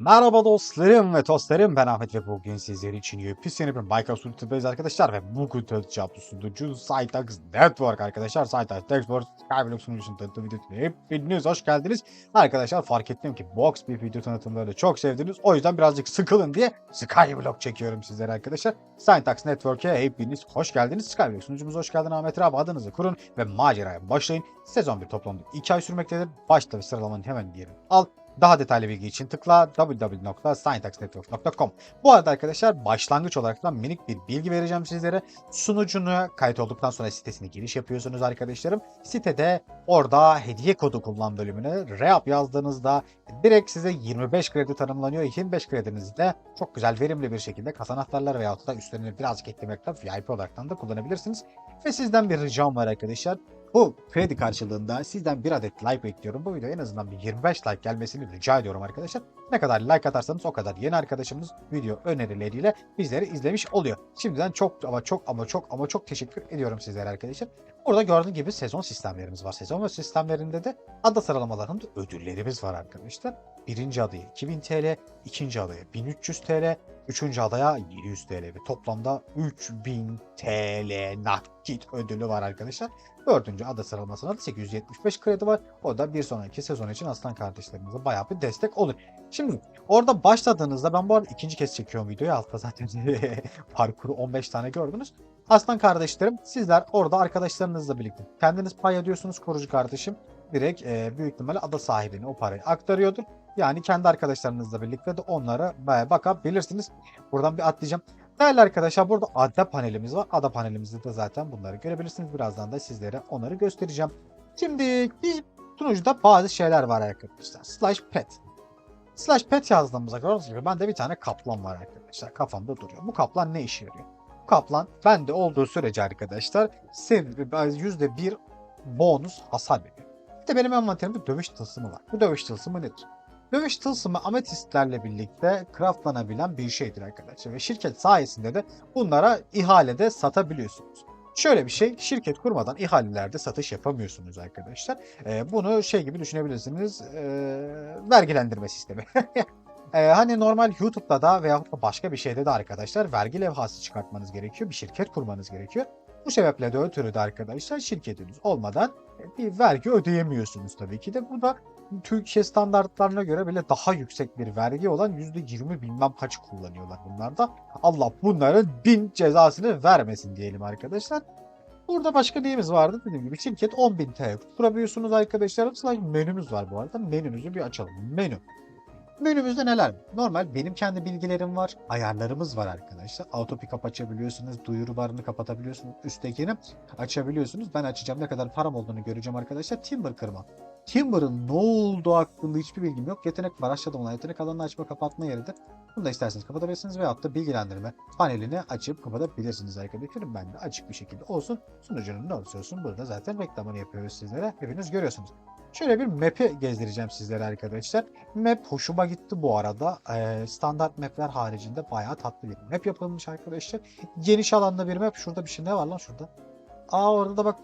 Merhaba dostlarım ve tostlarım. Ben Ahmet ve bugün sizler için yepyeni bir Minecraft Ultimate'deyiz arkadaşlar ve bugün tanıtacağım sunucu Cytax Network arkadaşlar. Cytax Network Skyblock sunucusunu tanıtım videosuna hepiniz hoş geldiniz. Arkadaşlar fark ettim ki box bir video tanıtımlarını çok sevdiniz. O yüzden birazcık sıkılın diye Skyblock çekiyorum sizlere arkadaşlar. Cytax Network'e hepiniz hoş geldiniz. Skyblock sunucumuza hoş geldin Ahmet abi. Adınızı kurun ve maceraya başlayın. Sezon bir toplamda 2 ay sürmektedir. Başta ve sıralamanın hemen yerini al daha detaylı bilgi için tıkla www.scientaxnetwork.com. Bu arada arkadaşlar başlangıç olarak da minik bir bilgi vereceğim sizlere. Sunucunu kayıt olduktan sonra sitesine giriş yapıyorsunuz arkadaşlarım. Sitede orada hediye kodu kullan bölümüne REAP yazdığınızda direkt size 25 kredi tanımlanıyor. 25 kredinizi de çok güzel verimli bir şekilde kasa anahtarları veyahut da üstlerine birazcık eklemekle VIP olaraktan da kullanabilirsiniz. Ve sizden bir ricam var arkadaşlar. Bu kredi karşılığında sizden bir adet like bekliyorum. Bu videoya en azından bir 25 like gelmesini rica ediyorum arkadaşlar. Ne kadar like atarsanız o kadar yeni arkadaşımız video önerileriyle bizleri izlemiş oluyor. Şimdiden çok ama çok ama çok ama çok teşekkür ediyorum sizlere arkadaşlar. Burada gördüğünüz gibi sezon sistemlerimiz var. Sezon ve sistemlerinde de ada sıralamalarında ödüllerimiz var arkadaşlar. Birinci adaya 2000 TL, ikinci adaya 1300 TL, üçüncü adaya 700 TL ve toplamda 3000 TL nakit ödülü var arkadaşlar. Dördüncü ada sıralamasına da 875 kredi var. O da bir sonraki sezon için Aslan kardeşlerimize bayağı bir destek olur. Şimdi orada başladığınızda ben bu arada ikinci kez çekiyorum videoyu. Altta zaten parkuru 15 tane gördünüz. Aslan kardeşlerim sizler orada arkadaşlarınızla birlikte kendiniz pay ödüyorsunuz korucu kardeşim. Direkt e, büyük ihtimalle ada sahibine o parayı aktarıyordur. Yani kendi arkadaşlarınızla birlikte de onlara bakabilirsiniz. Buradan bir atlayacağım. Değerli arkadaşlar burada ada panelimiz var. Ada panelimizde de zaten bunları görebilirsiniz. Birazdan da sizlere onları göstereceğim. Şimdi bir sunucuda bazı şeyler var arkadaşlar. Slash pet. Slash pet yazdığımızda gördüğünüz gibi bende bir tane kaplan var arkadaşlar. Kafamda duruyor. Bu kaplan ne işe yarıyor? Kaplan bende olduğu sürece arkadaşlar %1 bonus hasar veriyor. Bir de benim envanterimde dövüş tılsımı var. Bu dövüş tılsımı nedir? Dövüş tılsımı ametistlerle birlikte craftlanabilen bir şeydir arkadaşlar. Ve şirket sayesinde de bunlara ihalede satabiliyorsunuz. Şöyle bir şey, şirket kurmadan ihalelerde satış yapamıyorsunuz arkadaşlar. Ee, bunu şey gibi düşünebilirsiniz, ee, vergilendirme sistemi. Ee, hani normal YouTube'da da da başka bir şeyde de arkadaşlar vergi levhası çıkartmanız gerekiyor. Bir şirket kurmanız gerekiyor. Bu sebeple de ötürü de arkadaşlar şirketiniz olmadan e, bir vergi ödeyemiyorsunuz tabii ki de. Bu da Türkiye standartlarına göre bile daha yüksek bir vergi olan %20 bilmem kaçı kullanıyorlar bunlar da. Allah bunların bin cezasını vermesin diyelim arkadaşlar. Burada başka neyimiz vardı? Dediğim gibi şirket 10.000 TL kurabiliyorsunuz arkadaşlar. Slide menümüz var bu arada. Menümüzü bir açalım. Menü. Menümüzde neler? Normal benim kendi bilgilerim var. Ayarlarımız var arkadaşlar. Auto pickup açabiliyorsunuz. Duyuru barını kapatabiliyorsunuz. Üsttekini açabiliyorsunuz. Ben açacağım. Ne kadar param olduğunu göreceğim arkadaşlar. Timber kırma. Timber'ın ne olduğu hakkında hiçbir bilgim yok. Yetenek var aşağıda olan yetenek alanını açma kapatma yeridir. Bunu da isterseniz kapatabilirsiniz veyahut da bilgilendirme panelini açıp kapatabilirsiniz arkadaşlar. Ben de açık bir şekilde olsun. Sunucunun ne olursa olsun burada zaten reklamını yapıyoruz sizlere. Hepiniz görüyorsunuz. Şöyle bir map'i gezdireceğim sizlere arkadaşlar. Map hoşuma gitti bu arada. Ee, standart map'ler haricinde bayağı tatlı bir map yapılmış arkadaşlar. Geniş alanda bir map. Şurada bir şey ne var lan şurada? Aa orada da bak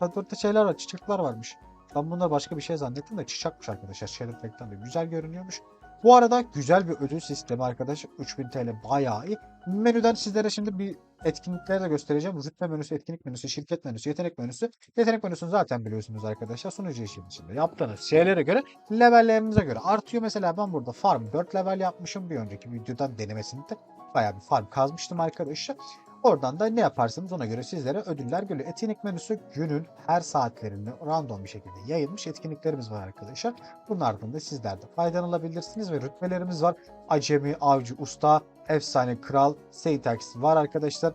patente şeyler var, çiçekler varmış. Ben bunlar başka bir şey zannettim de çiçekmiş arkadaşlar. Reklam da güzel görünüyormuş. Bu arada güzel bir ödül sistemi arkadaşlar. 3000 TL bayağı iyi. Menüden sizlere şimdi bir etkinlikleri de göstereceğim. Rütbe menüsü, etkinlik menüsü, şirket menüsü, yetenek menüsü. Yetenek menüsünü zaten biliyorsunuz arkadaşlar. Sunucu işin içinde yaptığınız şeylere göre, levellerimize göre artıyor. Mesela ben burada farm 4 level yapmışım. Bir önceki videodan denemesinde bayağı bir farm kazmıştım arkadaşlar. Oradan da ne yaparsanız ona göre sizlere ödüller geliyor. Etkinlik menüsü günün her saatlerinde random bir şekilde yayılmış etkinliklerimiz var arkadaşlar. Bunlardan da sizler de faydalanabilirsiniz ve rütbelerimiz var. Acemi, avcı, usta, efsane, kral, Seytax var arkadaşlar.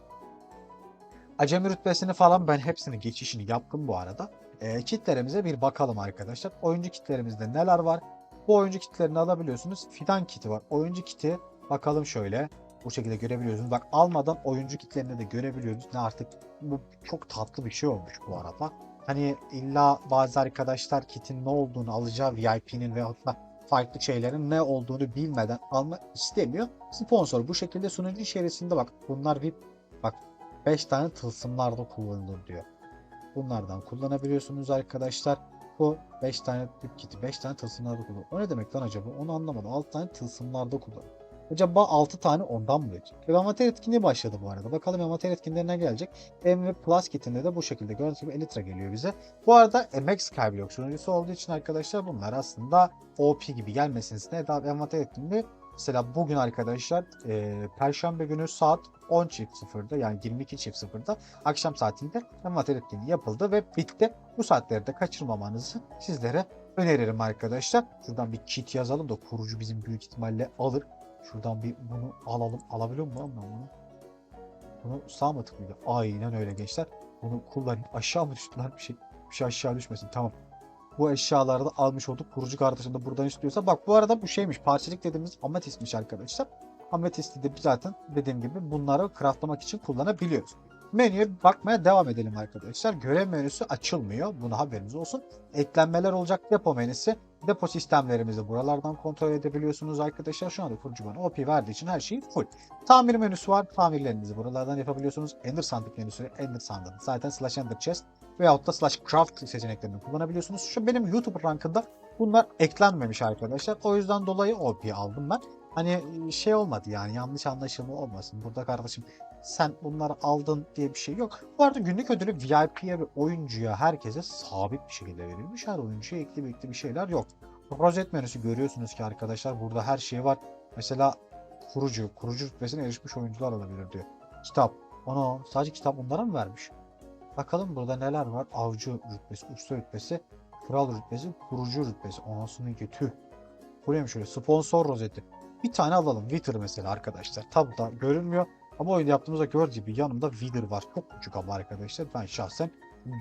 Acemi rütbesini falan ben hepsini geçişini yaptım bu arada. E, kitlerimize bir bakalım arkadaşlar. Oyuncu kitlerimizde neler var? Bu oyuncu kitlerini alabiliyorsunuz. Fidan kiti var. Oyuncu kiti bakalım şöyle. Bu şekilde görebiliyorsunuz. Bak almadan oyuncu kitlerini de görebiliyoruz. Ne artık bu çok tatlı bir şey olmuş bu arada. Hani illa bazı arkadaşlar kitin ne olduğunu alacağı VIP'nin veyahut da farklı şeylerin ne olduğunu bilmeden alma istemiyor. Sponsor bu şekilde sunucu içerisinde bak bunlar VIP bak 5 tane tılsımlarda kullanılır diyor. Bunlardan kullanabiliyorsunuz arkadaşlar. Bu 5 tane tüp kiti, 5 tane tılsımlarda kullan. O ne demek lan acaba? Onu anlamadım. 6 tane tılsımlarda kullan. Acaba 6 tane ondan mı verecek? Ve envanter etkinliği başladı bu arada. Bakalım envanter etkinliğine ne gelecek? M ve Plus kitinde de bu şekilde gördüğünüz gibi Elytra geliyor bize. Bu arada MX Skyblock sunucusu olduğu için arkadaşlar bunlar aslında OP gibi gelmesine daha envanter etkinliği Mesela bugün arkadaşlar e, Perşembe günü saat 10.00'da yani 22.00'da akşam saatinde envanter etkinliği yapıldı ve bitti. Bu saatleri de kaçırmamanızı sizlere öneririm arkadaşlar. Şuradan bir kit yazalım da kurucu bizim büyük ihtimalle alır. Şuradan bir bunu alalım. Alabiliyor muyum lan ben bunu? Bunu sağ mı tıklıyor? Aynen öyle gençler. Bunu kullanayım. Aşağı mı düştü lan bir şey? Bir şey aşağı düşmesin. Tamam. Bu eşyaları da almış olduk. Kurucu kardeşim de buradan istiyorsa. Bak bu arada bu şeymiş. Parçalık dediğimiz ametistmiş arkadaşlar. Ametisti de zaten dediğim gibi bunları craftlamak için kullanabiliyoruz. Menüye bakmaya devam edelim arkadaşlar. Görev menüsü açılmıyor. Buna haberiniz olsun. Eklenmeler olacak. Depo menüsü. Depo sistemlerimizi buralardan kontrol edebiliyorsunuz arkadaşlar. Şu anda kurucu bana OP verdiği için her şey full. Tamir menüsü var. Tamirlerinizi buralardan yapabiliyorsunuz. Ender sandık menüsü. Ender sandığını zaten slash ender chest veyahut da slash craft seçeneklerini kullanabiliyorsunuz. Şu benim YouTube rankında bunlar eklenmemiş arkadaşlar. O yüzden dolayı OP aldım ben. Hani şey olmadı yani yanlış anlaşılma olmasın. Burada kardeşim sen bunları aldın diye bir şey yok. Bu arada günlük ödülü VIP'ye ve oyuncuya herkese sabit bir şekilde verilmiş. Her oyuncuya ekli bekli bir şeyler yok. Rozet menüsü görüyorsunuz ki arkadaşlar burada her şey var. Mesela kurucu, kurucu rütbesine erişmiş oyuncular olabilir diyor. Kitap. Ona sadece kitap onlara mı vermiş? Bakalım burada neler var. Avcı rütbesi, usta rütbesi, kral rütbesi, kurucu rütbesi. Anasını götü. Buraya mı şöyle sponsor rozeti. Bir tane alalım. Wither mesela arkadaşlar. Tabi da görünmüyor. Ama oyunda yaptığımızda gördüğünüz gibi yanımda Wither var. Çok küçük ama arkadaşlar. Ben şahsen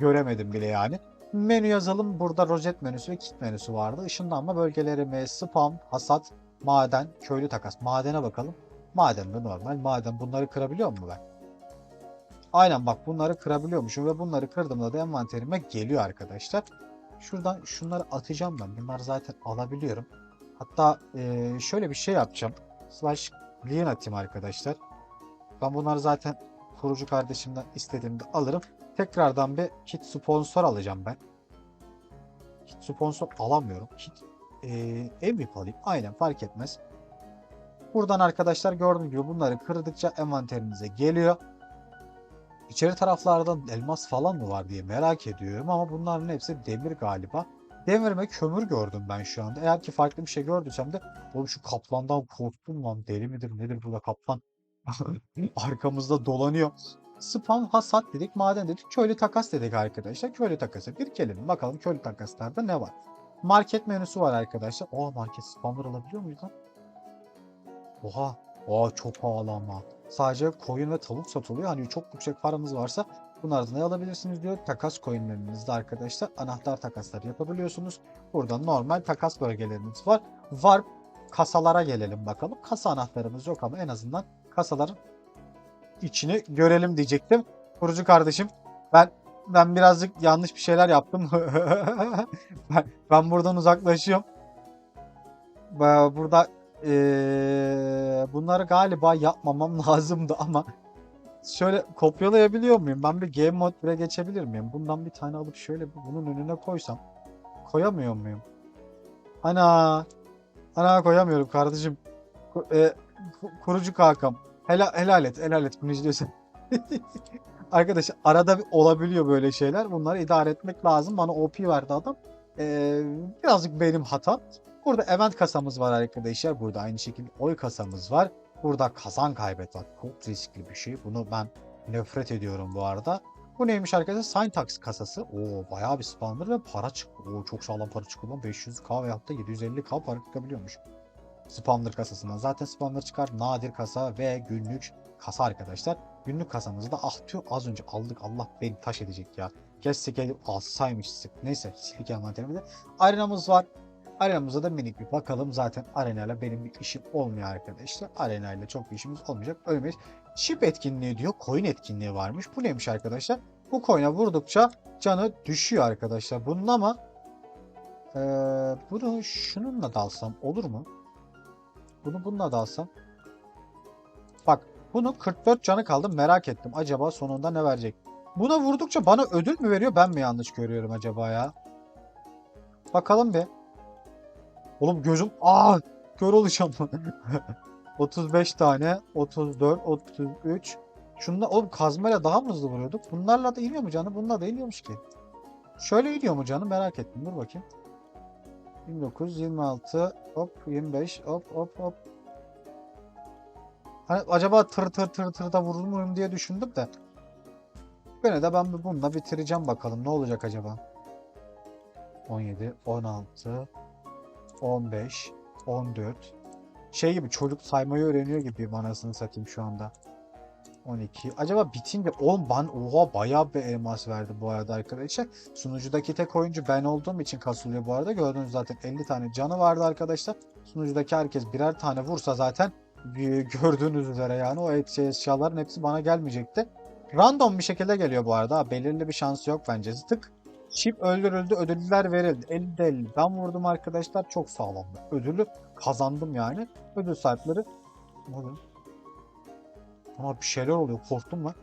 göremedim bile yani. Menü yazalım. Burada rozet menüsü ve kit menüsü vardı. Işınlanma bölgelerimiz, spam, hasat, maden, köylü takas. Madene bakalım. Maden de normal. Maden bunları kırabiliyor mu ben? Aynen bak bunları kırabiliyormuşum ve bunları kırdığımda da envanterime geliyor arkadaşlar. Şuradan şunları atacağım ben. Bunları zaten alabiliyorum. Hatta eee, şöyle bir şey yapacağım. Slash clean atayım arkadaşlar. Ben bunları zaten kurucu kardeşimden istediğimde alırım. Tekrardan bir kit sponsor alacağım ben. Kit sponsor alamıyorum. Kit eee MVP alayım. Aynen fark etmez. Buradan arkadaşlar gördüğünüz gibi bunları kırdıkça envanterinize geliyor. İçeri taraflarda elmas falan mı var diye merak ediyorum ama bunların hepsi demir galiba. Demir ve kömür gördüm ben şu anda. Eğer ki farklı bir şey gördüysem de oğlum şu kaplandan korktum lan. Deli midir nedir burada kaplan? Arkamızda dolanıyor. Spam hasat dedik, maden dedik, köylü takas dedik arkadaşlar. Köylü takası bir kelime. Bakalım köylü takaslarda ne var? Market menüsü var arkadaşlar. Oha market spamlar alabiliyor muyuz lan? Oha. Oha çok pahalı ama. Sadece koyun ve tavuk satılıyor. Hani çok yüksek paramız varsa bunlardan ne alabilirsiniz diyor. Takas coinlerinizde arkadaşlar anahtar takasları yapabiliyorsunuz. Burada normal takas bölgeleriniz var. Var kasalara gelelim bakalım. Kasa anahtarımız yok ama en azından kasaların içini görelim diyecektim. Kurucu kardeşim ben ben birazcık yanlış bir şeyler yaptım. ben, ben buradan uzaklaşıyorum. Burada eee, bunları galiba yapmamam lazımdı ama şöyle kopyalayabiliyor muyum? Ben bir game mode 1'e geçebilir miyim? Bundan bir tane alıp şöyle bunun önüne koysam koyamıyor muyum? Ana ana koyamıyorum kardeşim. E, ku- kurucu kakam. Helal, helal et, helal et bunu izliyorsan. Arkadaşlar arada olabiliyor böyle şeyler. Bunları idare etmek lazım. Bana OP verdi adam. Ee, birazcık benim hatam. Burada event kasamız var arkadaşlar. Burada aynı şekilde oy kasamız var. Burada kazan kaybet var. Çok riskli bir şey. Bunu ben nefret ediyorum bu arada. Bu neymiş arkadaşlar? Syntax kasası. Oo bayağı bir spawner ve para çıktı. Oo çok sağlam para çıktı lan. 500k veyahut da 750k para çıkabiliyormuş. Spawner kasasından. Zaten spawner çıkar. Nadir kasa ve günlük kasa arkadaşlar. Günlük kasamızı da ah tüh az önce aldık. Allah beni taş edecek ya. Keşke gelip alsaymıştık. Neyse envanterimizde. Arenamız var. Arenamıza da minik bir bakalım. Zaten arenayla benim bir işim olmuyor arkadaşlar. Arenayla çok bir işimiz olmayacak. Ölmeyiz. Chip etkinliği diyor. Coin etkinliği varmış. Bu neymiş arkadaşlar? Bu coin'e vurdukça canı düşüyor arkadaşlar. Bunun ama eee, bunu şununla da alsam olur mu? Bunu bununla da alsam. Bak bunu 44 canı kaldı merak ettim. Acaba sonunda ne verecek? Buna vurdukça bana ödül mü veriyor ben mi yanlış görüyorum acaba ya? Bakalım bir. Oğlum gözüm aa kör olacağım. 35 tane, 34, 33. Şunda oğlum kazmayla daha mı hızlı vuruyorduk? Bunlarla da iniyor mu canım? Bununla da iniyormuş ki. Şöyle iniyor mu canım? Merak ettim. Dur bakayım. 29, 26, hop 25, hop hop hop. Hani acaba tır tır tır tır da vurur muyum diye düşündüm de. Gene de ben bununla bitireceğim bakalım ne olacak acaba. 17, 16, 15, 14. Şey gibi çocuk saymayı öğreniyor gibi anasını satayım şu anda. 12. Acaba bitince 10 ban oha bayağı bir elmas verdi bu arada arkadaşlar. Sunucudaki tek oyuncu ben olduğum için kasılıyor bu arada. Gördüğünüz zaten 50 tane canı vardı arkadaşlar. Sunucudaki herkes birer tane vursa zaten bir- gördüğünüz üzere yani o şey, eşyaların hepsi bana gelmeyecekti. Random bir şekilde geliyor bu arada. Belirli bir şansı yok bence. Tık. Çip öldürüldü. Ödüller verildi. 50 50. Ben vurdum arkadaşlar. Çok sağlamdı. Ödülü kazandım yani. Ödül sahipleri. Oluyor? Ama bir şeyler oluyor. Korktum lan.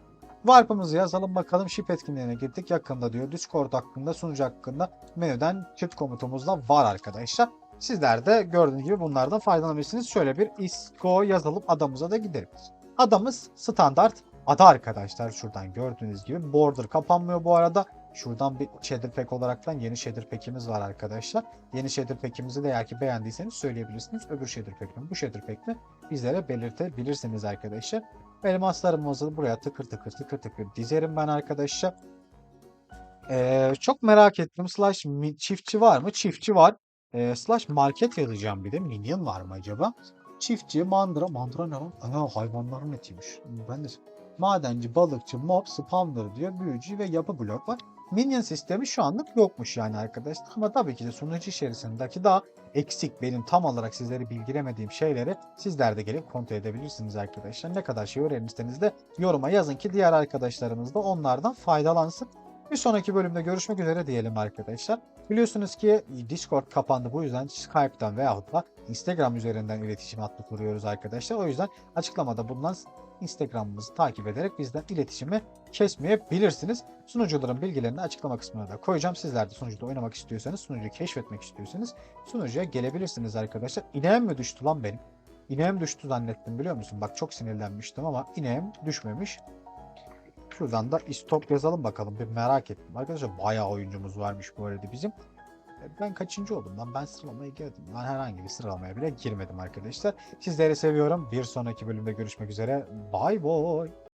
Warp'ımızı yazalım bakalım. Ship etkinliğine gittik. Yakında diyor. Discord hakkında, sunucu hakkında menüden çıt komutumuz da var arkadaşlar. Sizler de gördüğünüz gibi bunlardan faydalanabilirsiniz. Şöyle bir isco yazalım. Adamıza da gidelim. Adamız standart ada arkadaşlar. Şuradan gördüğünüz gibi. Border kapanmıyor bu arada. Şuradan bir shader pack olaraktan yeni shader pack'imiz var arkadaşlar. Yeni shader pack'imizi de eğer ki beğendiyseniz söyleyebilirsiniz. Öbür shader pack mi bu shader pack mi bizlere belirtebilirsiniz arkadaşlar. Elmaslarımızı buraya tıkır tıkır tıkır tıkır dizerim ben arkadaşlar. Ee, çok merak ettim. Slash çiftçi var mı? Çiftçi var. Ee, slash market yazacağım bir de. Minion var mı acaba? Çiftçi, mandıra. Mandıra ne lan? Ana hayvanların etiymiş. Ben de madenci, balıkçı, mob, spawner diyor. Büyücü ve yapı blok var. Minion sistemi şu anlık yokmuş yani arkadaşlar. Ama tabii ki de sunucu içerisindeki daha eksik benim tam olarak sizleri bildiremediğim şeyleri sizler de gelip kontrol edebilirsiniz arkadaşlar. Ne kadar şey öğrenirseniz de yoruma yazın ki diğer arkadaşlarımız da onlardan faydalansın. Bir sonraki bölümde görüşmek üzere diyelim arkadaşlar. Biliyorsunuz ki Discord kapandı bu yüzden Skype'dan veyahut da Instagram üzerinden iletişim hattı kuruyoruz arkadaşlar. O yüzden açıklamada bulunan Instagram'ımızı takip ederek bizden iletişimi kesmeyebilirsiniz. Sunucuların bilgilerini açıklama kısmına da koyacağım. Sizler de sunucuda oynamak istiyorsanız, sunucuyu keşfetmek istiyorsanız sunucuya gelebilirsiniz arkadaşlar. İneğim mi düştü lan benim? İneğim düştü zannettim biliyor musun? Bak çok sinirlenmiştim ama ineğim düşmemiş. Şuradan da istop yazalım bakalım. Bir merak ettim. Arkadaşlar bayağı oyuncumuz varmış bu arada bizim. Ben kaçıncı oldum lan? Ben sıralamaya girdim. Ben herhangi bir sıralamaya bile girmedim arkadaşlar. Sizleri seviyorum. Bir sonraki bölümde görüşmek üzere. Bye bye.